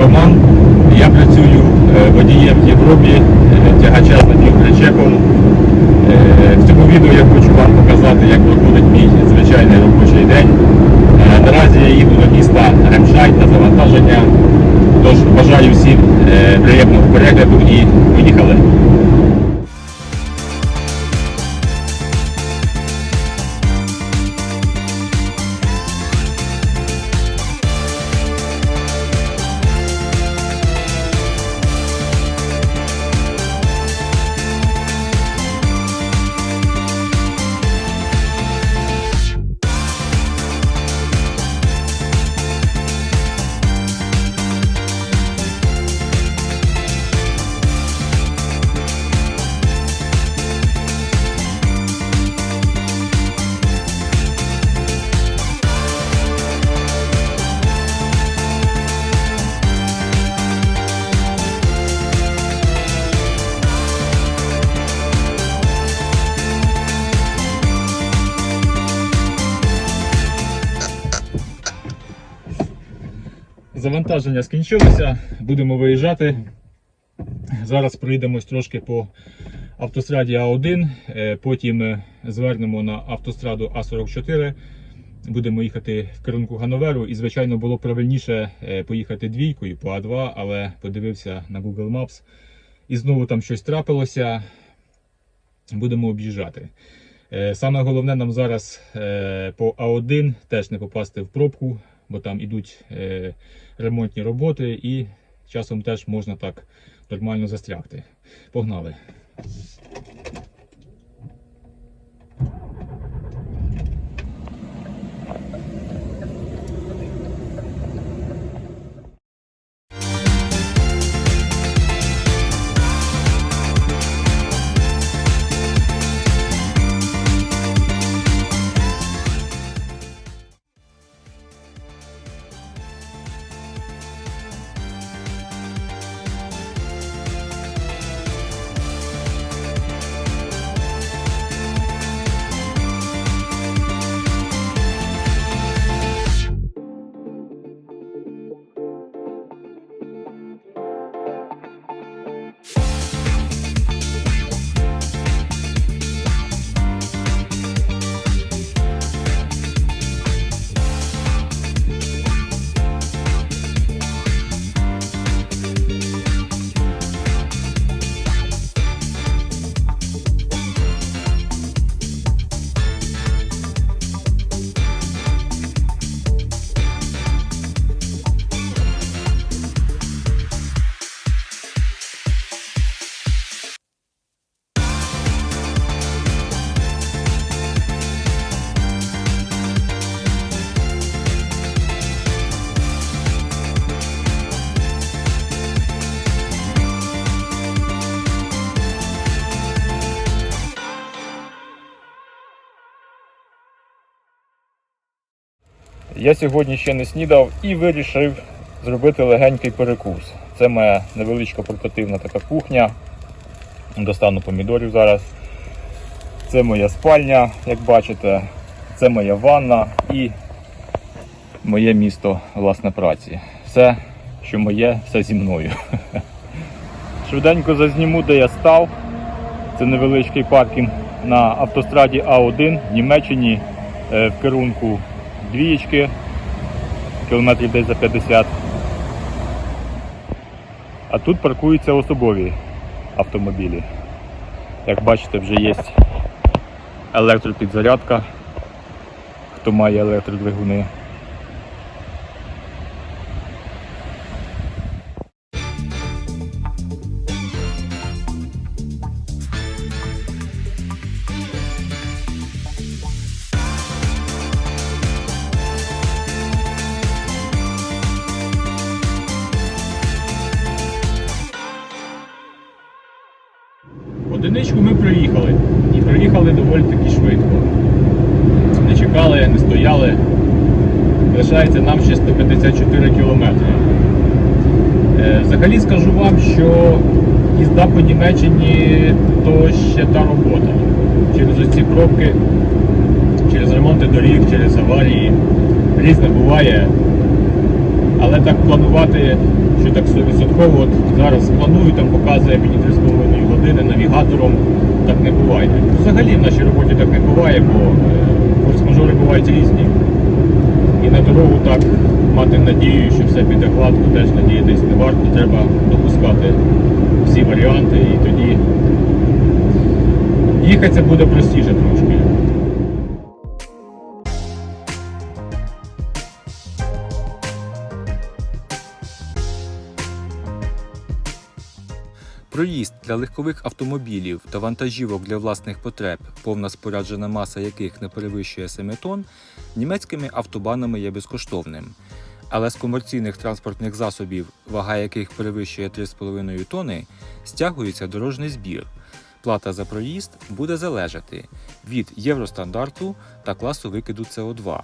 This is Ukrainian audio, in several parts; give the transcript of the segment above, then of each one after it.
Роман. Я працюю е, водієм в Європі, е, тягача з надію причепом. Е, В цьому відео я хочу вам показати, як проходить мій звичайний робочий день. Наразі я їду до міста Ремшай на завантаження. Тож бажаю всім приємного перегляду і поїхали. Завантаження скінчилося, будемо виїжджати. Зараз проїдемось трошки по автостраді А1, е, потім е, звернемо на автостраду А44. Будемо їхати в керунку Гановеру. І, звичайно, було правильніше е, поїхати двійкою по А2, але подивився на Google Maps. І знову там щось трапилося. Будемо об'їжджати. Саме головне нам зараз по А1 теж не попасти в пробку, бо там ідуть е, ремонтні роботи і часом теж можна так нормально застрягти. Погнали. Я сьогодні ще не снідав і вирішив зробити легенький перекус. Це моя невеличка портативна така кухня. Достану помідорів зараз. Це моя спальня, як бачите. Це моя ванна і моє місто власне праці. Все, що моє, все зі мною. Швиденько зазніму, де я став. Це невеличкий паркінг на автостраді А1 в Німеччині е, в керунку двієчки, кілометрів десь за 50. А тут паркуються особові автомобілі. Як бачите, вже є електропідзарядка, хто має електродвигуни. Доволі таки швидко. Не чекали, не стояли. Лишається нам ще 154 кілометри. Е, Взагалі скажу вам, що їзда по Німеччині то ще та робота. Через ці пробки, через ремонти доріг, через аварії. Різне буває. Але так планувати що так 100%. От зараз планую, там показує мені 3,5 години навігатором. Так не буває. Взагалі в нашій роботі так не буває, бо е, форс-мажори бувають різні. І на дорогу так мати надію, що все піде гладко, теж надіятись не варто. Треба допускати всі варіанти і тоді їхати буде простіше трошки. Проїзд для легкових автомобілів та вантажівок для власних потреб, повна споряджена маса яких не перевищує 7 тонн, німецькими автобанами є безкоштовним. Але з комерційних транспортних засобів, вага яких перевищує 3,5 тонни, стягується дорожній збір. Плата за проїзд буде залежати від євростандарту та класу викиду СО2.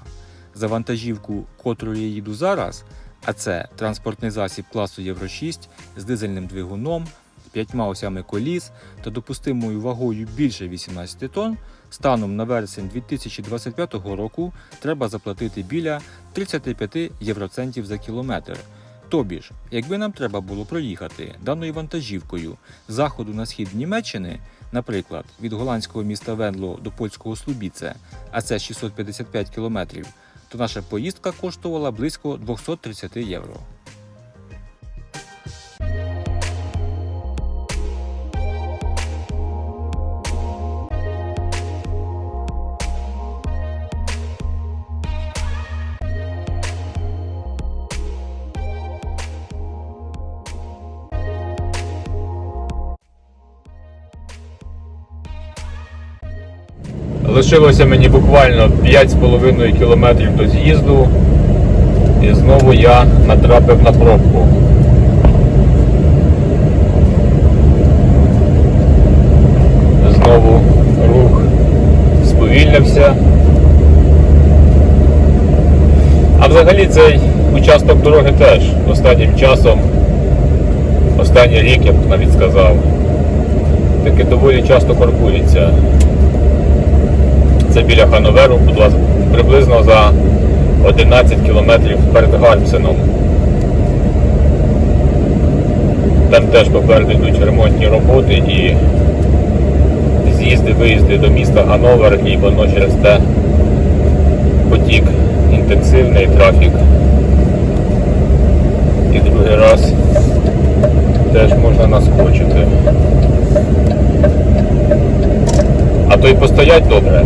За вантажівку, котрою я їду зараз, а це транспортний засіб класу Євро 6 з дизельним двигуном, п'ятьма осями коліс та допустимою вагою більше 18 тонн, станом на вересень 2025 року треба заплатити біля 35 євроцентів за кілометр. Тобі ж, якби нам треба було проїхати даною вантажівкою з заходу на схід Німеччини, наприклад, від голландського міста Венло до польського Слубіце, а це 655 кілометрів, то наша поїздка коштувала близько 230 євро. Лишилося мені буквально 5,5 кілометрів до з'їзду, і знову я натрапив на пробку. Знову рух сповільнився. А взагалі цей участок дороги теж останнім часом, останній рік, я б навіть сказав, таки доволі часто паркується. Це біля Хановеру, будь ласка, приблизно за 11 кілометрів перед Гарпсеном. Там теж попереду йдуть ремонтні роботи і з'їзди, виїзди до міста Гановер, і воно через те потік інтенсивний трафік. І другий раз теж можна наскочити. А то й постоять добре.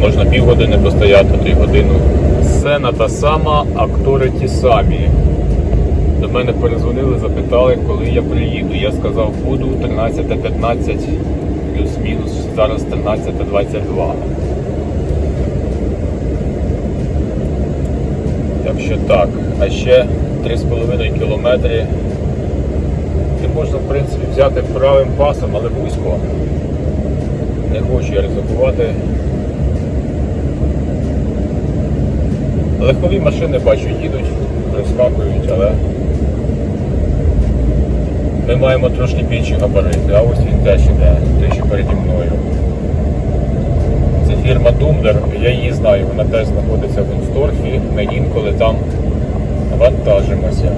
Можна півгодини постояти, то й годину. Сцена та сама, актори ті самі. До мене перезвонили, запитали, коли я приїду. Я сказав, буду 13.15, плюс-мінус, зараз 13.22. Так що так, а ще 3,5 кілометри. І можна, в принципі, взяти правим пасом, але вузько. Не хочу я ризикувати. Легкові машини бачу, їдуть, розскакують, але ми маємо трошки більші габарити, а ось він теж іде, той, що переді мною. Це фірма Думлер, я її знаю, вона теж знаходиться в Унсторфі, ми інколи там вантажимося.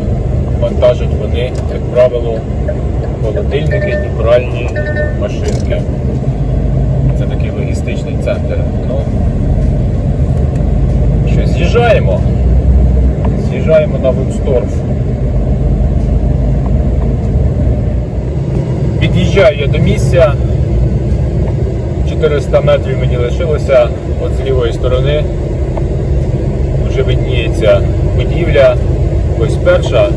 Вантажать вони, як правило, холодильники і пральні машинки. Це такий логістичний центр. Ну, з'їжджаємо. З'їжджаємо на Вунсторф. Під'їжджаю я до місця. 400 метрів мені лишилося. От з лівої сторони вже видніється будівля. Ось перша,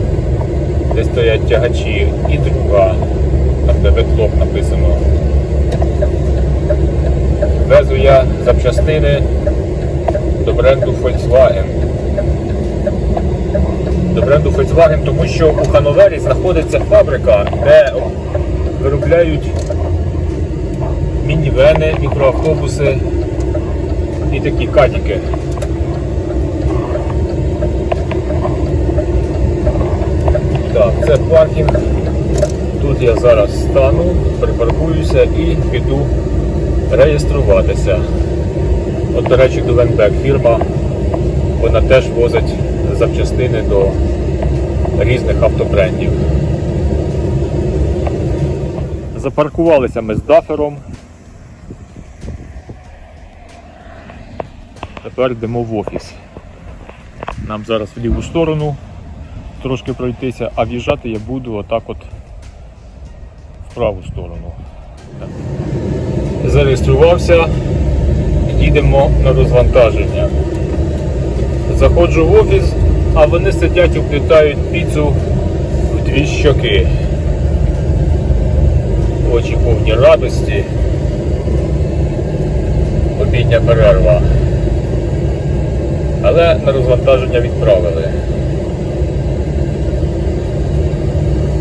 де стоять тягачі, і друга, там де ветлок написано. Везу я запчастини до бренду Volkswagen. До бренду Volkswagen, тому що у Хановері знаходиться фабрика, де виробляють мінівени, мікроавтобуси і такі катіки. Так, це паркінг. Тут я зараз стану, припаркуюся і піду реєструватися. От, до речі, Дувенбек фірма, вона теж возить запчастини до різних автобрендів. Запаркувалися ми з дафером. Тепер йдемо в офіс. Нам зараз в ліву сторону трошки пройтися, а в'їжджати я буду отак от в праву сторону. Зареєструвався, їдемо на розвантаження. Заходжу в офіс, а вони сидять, уплітають піцу в дві щоки. Очі повні радості. Обідня перерва. Але на розвантаження відправили.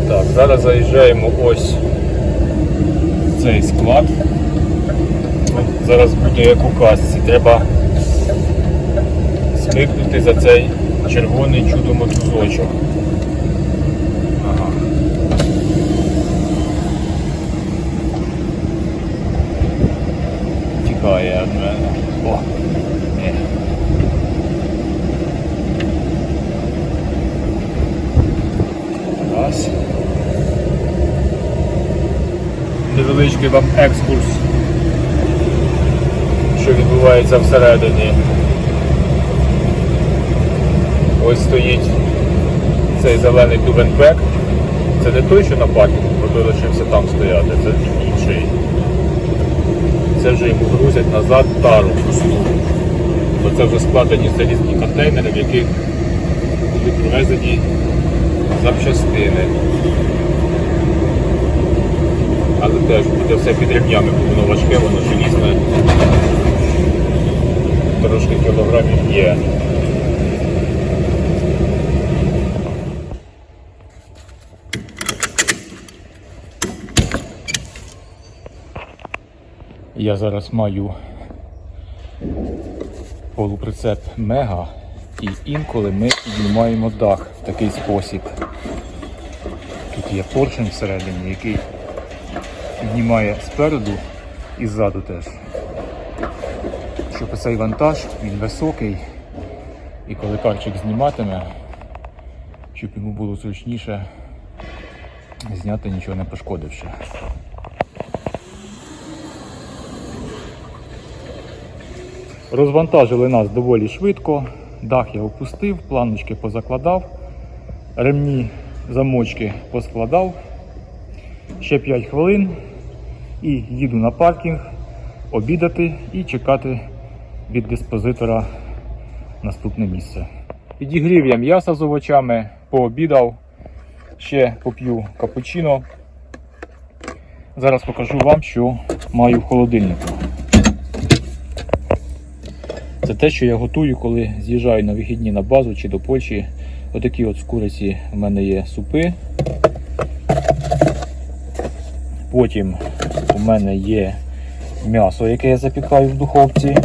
Так, зараз заїжджаємо ось в цей склад. Зараз буде як у казці. Треба смикнути за цей червоний чудо мотузочок. Тікає від мене. О. Раз. Невеличкий вам екскурс, що відбувається всередині. Ось стоїть цей зелений дубенбек. Це не той, що на паркінгу, бо лишився там стояти, це інший. Це вже йому грузять назад тару пусту. Бо це вже складені залізні контейнери, в яких будуть привезені запчастини. Але теж буде все під ремнями, бо воно важке, воно желізне. Трошки кілограмів є. Я зараз маю полуприцеп Мега і інколи ми піднімаємо дах в такий спосіб. Тут є поршень всередині, який піднімає спереду і ззаду теж. Щоб цей вантаж, він високий, і коли карчик зніматиме, щоб йому було зручніше зняти нічого не пошкодивши. Розвантажили нас доволі швидко. Дах я опустив, планочки позакладав, ремні замочки поскладав. Ще 5 хвилин і їду на паркінг обідати і чекати від диспозитора наступне місце. Підігрів я м'ясо з овочами, пообідав, ще поп'ю капучино. Зараз покажу вам, що маю в холодильнику. Це те, що я готую, коли з'їжджаю на вихідні на базу чи до Польщі. Отакі от з куриці в мене є супи. Потім у мене є м'ясо, яке я запікаю в духовці.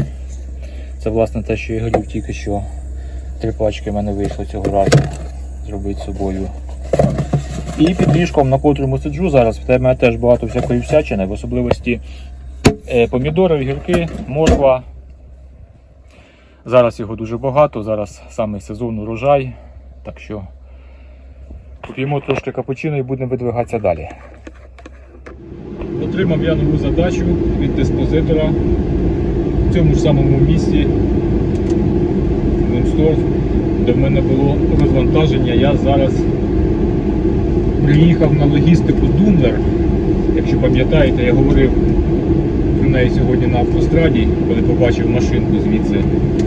Це власне те, що я говорив тільки що. Три пачки в мене вийшло цього разу зробити собою. І під ліжком, на котрому сиджу зараз, в тебе теж багато всякої всячини, в особливості е, помідори, огірки, морква. Зараз його дуже багато, зараз саме сезон урожай, так що поп'ємо трошки капучино і будемо видвигатися далі. Отримав я нову задачу від диспозитора в цьому ж самому місці Мунсторф, де в мене було розвантаження. Я зараз приїхав на логістику Думлер. Якщо пам'ятаєте, я говорив про неї сьогодні на автостраді, коли побачив машинку звідси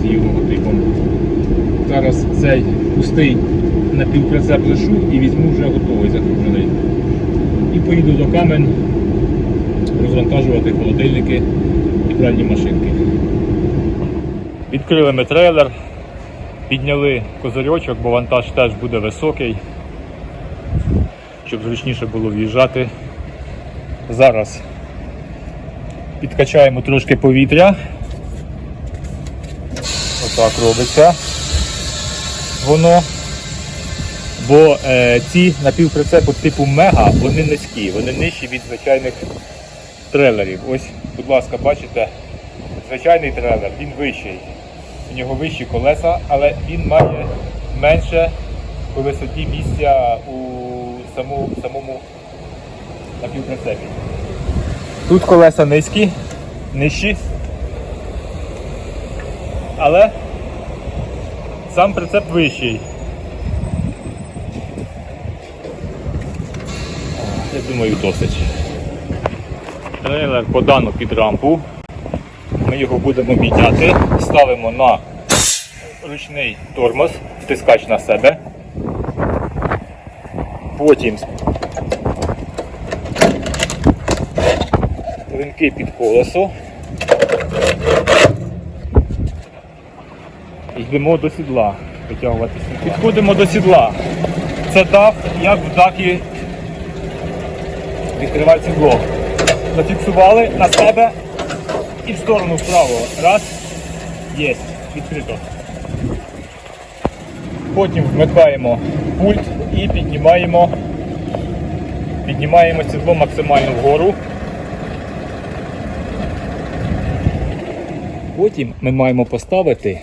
з її логотипом. Зараз цей пустий напівприцеп лишу і візьму вже готовий загружений. І поїду до камень розвантажувати холодильники і пральні машинки. Відкрили ми трейлер, підняли козирьочок, бо вантаж теж буде високий, щоб зручніше було в'їжджати. Зараз підкачаємо трошки повітря. Отак робиться воно. Бо е, ці напівприцепи типу мега, вони низькі, вони нижчі від звичайних трейлерів. Ось, будь ласка, бачите, звичайний трейлер, він вищий. У нього вищі колеса, але він має менше по висоті місця у саму, самому напівприцепі. Тут колеса низькі, нижчі. Але сам прицеп вищий. Я думаю, досить. Трейлер подано під рампу. Ми його будемо міняти. Ставимо на ручний тормоз, втискач на себе. Потім линки під колесо. Йдемо до сідла. Витягуватися. Підходимо до сідла. Це дах, як в дахі відкривати сідло. Зафіксували на себе і в сторону вправо. Раз. Є. Відкрито. Потім вмикаємо пульт і піднімаємо, піднімаємо сідло максимально вгору. Потім ми маємо поставити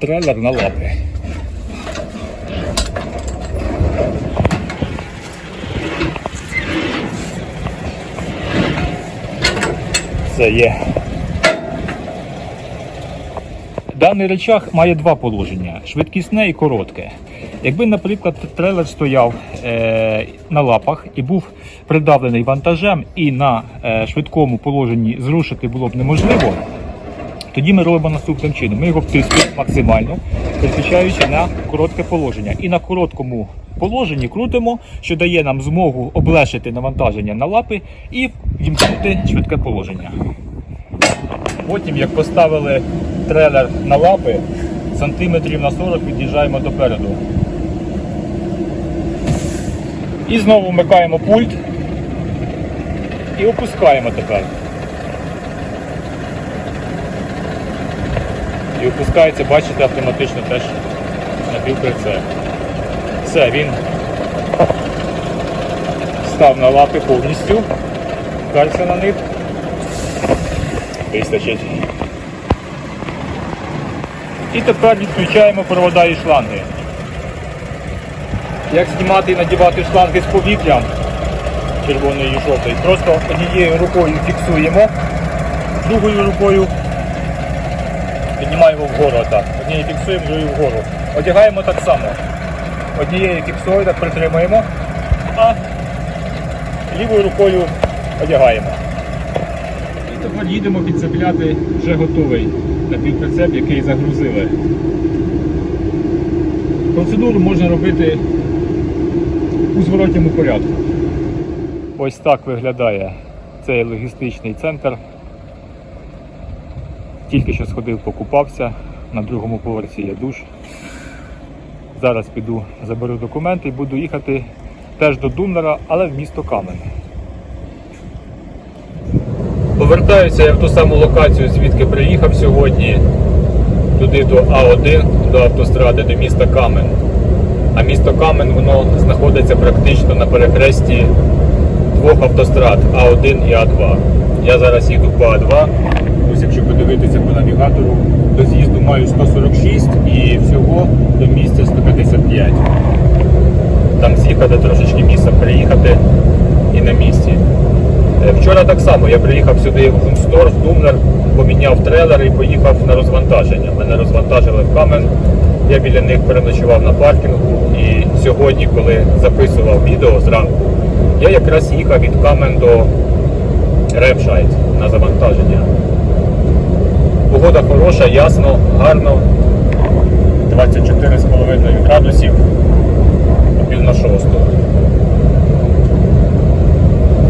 трейлер на лапи. Це є. Даний речах має два положення: швидкісне і коротке. Якби, наприклад, трейлер стояв е, на лапах і був придавлений вантажем, і на е, швидкому положенні зрушити було б неможливо, тоді ми робимо наступним чином. Ми його втискуємо максимально, переключаючи на коротке положення. І на короткому положенні крутимо, що дає нам змогу облегшити навантаження на лапи і вімкнути швидке положення. Потім, як поставили трейлер на лапи, сантиметрів на 40 під'їжджаємо допереду. І знову вмикаємо пульт і опускаємо тепер. І опускається, бачите, автоматично теж на півприцеп. Все, він став на лапи повністю, вперся на них. Вистачить. І тепер відключаємо провода і шланги. Як знімати і надівати шланги з повітрям червоної і жовтої, просто однією рукою фіксуємо, другою рукою піднімаємо вгору так. Однією фіксуємо, другою вгору. Одягаємо так само. Однією фіксуємо, так притримуємо, а лівою рукою одягаємо. І тепер їдемо підцепляти вже готовий напівприцеп, який загрузили. Процедуру можна робити у зворотньому порядку. Ось так виглядає цей логістичний центр. Тільки що сходив, покупався. На другому поверсі є душ. Зараз піду, заберу документи і буду їхати теж до Думнера, але в місто Кам'яне. Повертаюся я в ту саму локацію, звідки приїхав сьогодні, туди до А1, до автостради, до міста Камен. А місто Камен воно знаходиться практично на перехресті двох автострад А1 і А2. Я зараз їду по А2. Якщо подивитися по навігатору, до з'їзду маю 146 і всього до місця 155. Там з'їхати трошечки місцем приїхати і на місці. Е, Вчора так само я приїхав сюди в Гунстор, в Думнер, поміняв трейлер і поїхав на розвантаження. Мене розвантажили в Камен. Я біля них переночував на паркінгу. І сьогодні, коли записував відео зранку, я якраз їхав від Камен до Репшайт на завантаження. Погода хороша, ясно, гарно. 24,5 градусів, о пів на шосту.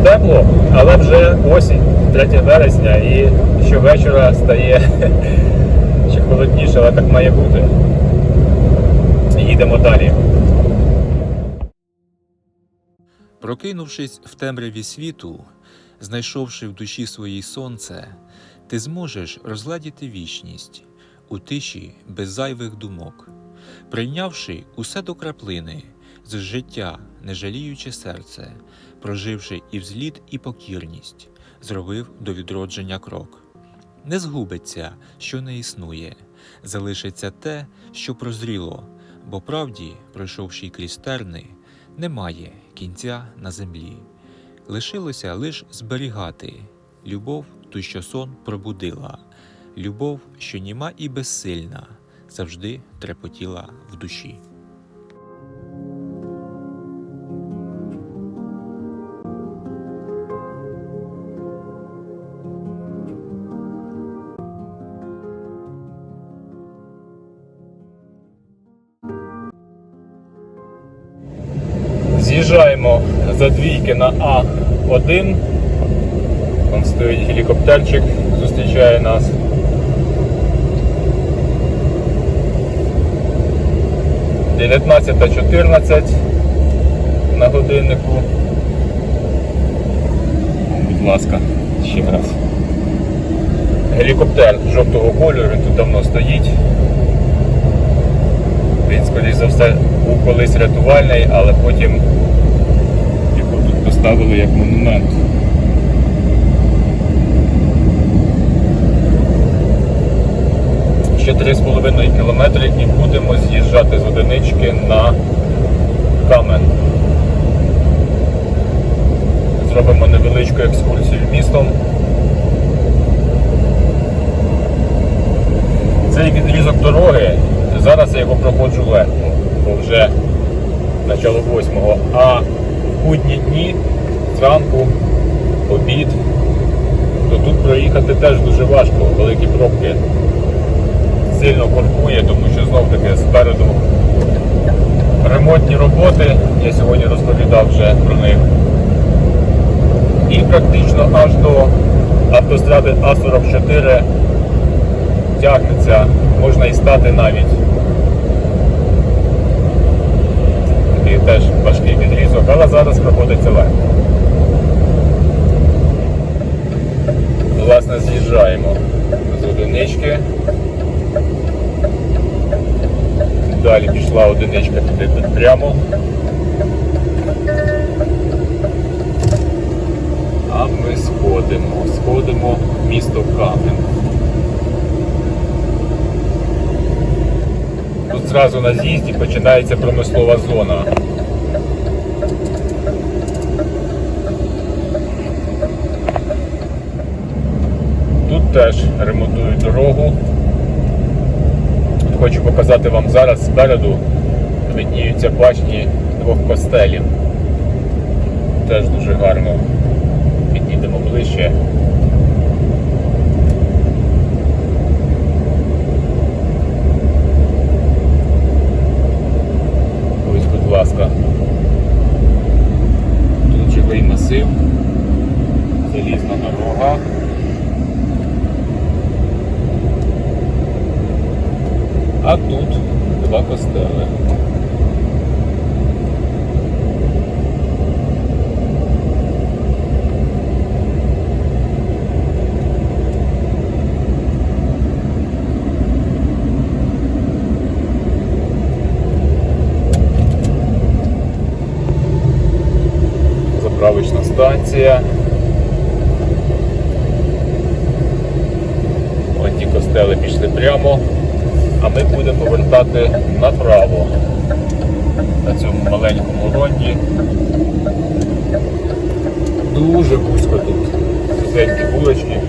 Тепло, але вже осінь, 3 вересня, і щовечора стає ще холодніше, але так має бути. Їдемо далі. Прокинувшись в темряві світу, знайшовши в душі своїй сонце, ти зможеш розгладіти вічність у тиші без зайвих думок, прийнявши усе до краплини з життя, не жаліючи серце, проживши і взліт, і покірність, зробив до відродження крок. Не згубиться, що не існує, залишиться те, що прозріло, бо правді, пройшовши крізь терни, немає кінця на землі. Лишилося лиш зберігати любов, ту, що сон пробудила, любов, що німа і безсильна, завжди трепотіла в душі. З'їжджаємо за двійки на А1. Там стоїть гелікоптерчик, зустрічає нас. Дев'ятнадцята чотирнадцять на годиннику. Будь ласка, ще раз. Гелікоптер жовтого кольору, він тут давно стоїть. Він, скоріш за все, був колись рятувальний, але потім його тут поставили як монумент. Ще 3,5 кілометри і будемо з'їжджати з одинички на камен. Зробимо невеличку екскурсію містом. Цей відрізок дороги, зараз я його проходжу легко, бо вже начало восьмого, а в будні дні, зранку, обід, то тут проїхати теж дуже важко, великі пробки. Сильно коркує, тому що знов таки спереду ремонтні роботи, я сьогодні розповідав вже про них. І практично аж до автостради А44 тягнеться, можна і стати навіть. Такий теж важкий відрізок, але зараз проходиться легко. Власне, з'їжджаємо з одинички. Далі пішла одиничка туди прямо. А ми сходимо, сходимо в місто Кам'ян. Тут зразу на з'їзді починається промислова зона. Тут теж ремонтують дорогу. Хочу показати вам зараз спереду видніються башні двох костелів. Теж дуже гарно. Підійдемо ближче. Ось, будь ласка. Тут живий масив, залізна дорога. А тут два костели. Заправочна станція. Ось ті костели пішли прямо, а ми будемо повертати направо на цьому маленькому ронді. Дуже вузько тут. Вузенькі вулички.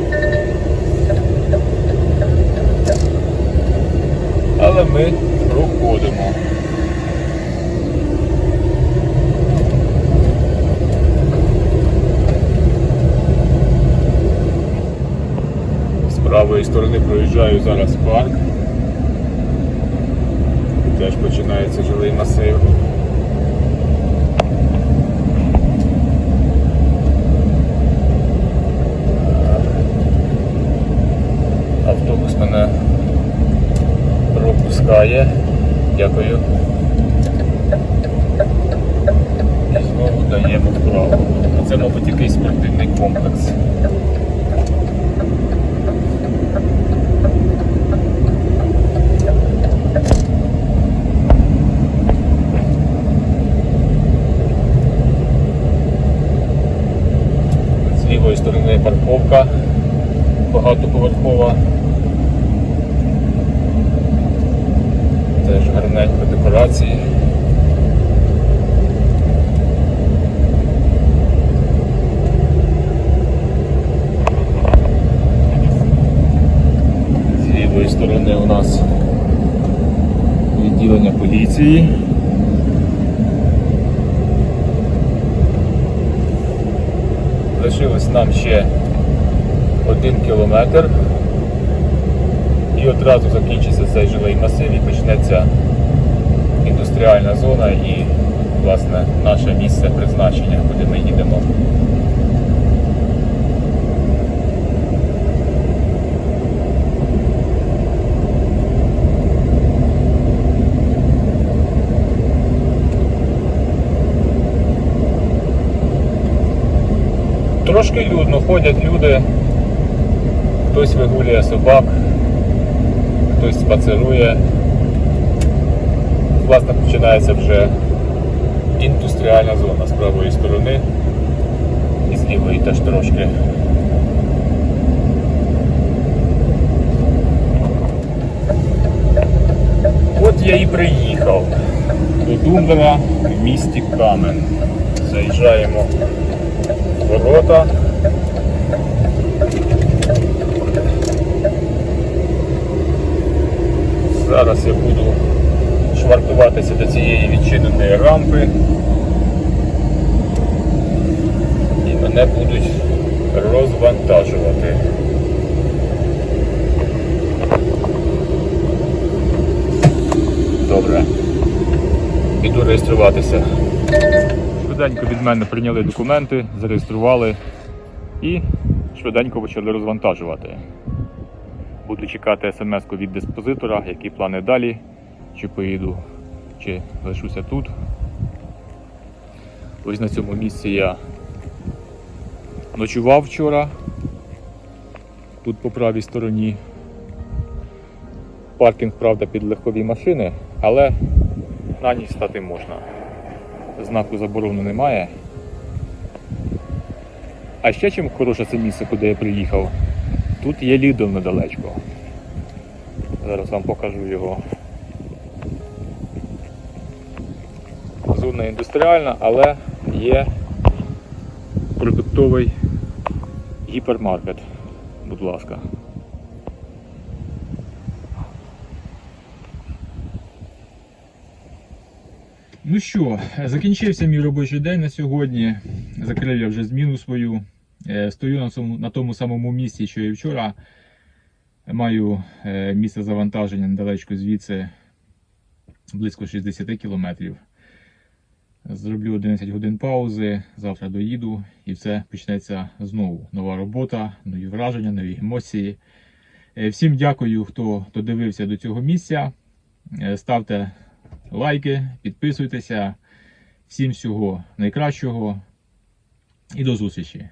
Але ми проходимо. З правої сторони проїжджаю зараз парк. Теж починається жилий масив. Автобус мене пропускає. Дякую. І знову даємо вправо. Це, мабуть, якийсь спортивний комплекс. З лівої сторони парковка багатоповерхова. Теж гарненько декорації. З лівої сторони у нас відділення поліції. Лишилось нам ще один кілометр. І одразу закінчиться цей жилий масив і почнеться індустріальна зона і власне наше місце призначення, куди ми їдемо. Трошки людно ходять люди, хтось вигулює собак, хтось спацерує. Власне, починається вже індустріальна зона з правої сторони і з лівої теж трошки. От я і приїхав до Дундера в місті Камен. Заїжджаємо в ворота. Зараз я буду швартуватися до цієї відчиненої рампи. І мене будуть розвантажувати. Добре. Іду реєструватися. Швиденько від мене прийняли документи, зареєстрували і швиденько почали розвантажувати. Буду чекати смс-ку від диспозитора, які плани далі, чи поїду, чи лишуся тут. Ось на цьому місці я ночував вчора. Тут по правій стороні. Паркінг, правда, під легкові машини, але на ній стати можна. Знаку заборони немає. А ще чим хороше це місце, куди я приїхав, тут є Lidl недалечко. Зараз вам покажу його. Зона індустріальна, але є продуктовий гіпермаркет. Будь ласка. Ну що, закінчився мій робочий день на сьогодні. Закрив я вже зміну свою. Е, Стою на, цьому, на тому самому місці, що і вчора. Маю е, місце завантаження недалечко звідси близько 60 кілометрів. Зроблю 11 годин паузи, завтра доїду і все почнеться знову. Нова робота, нові враження, нові емоції. Е, Всім дякую, хто додивився до цього місця. Ставте лайки, підписуйтеся. Всім всього найкращого і до зустрічі!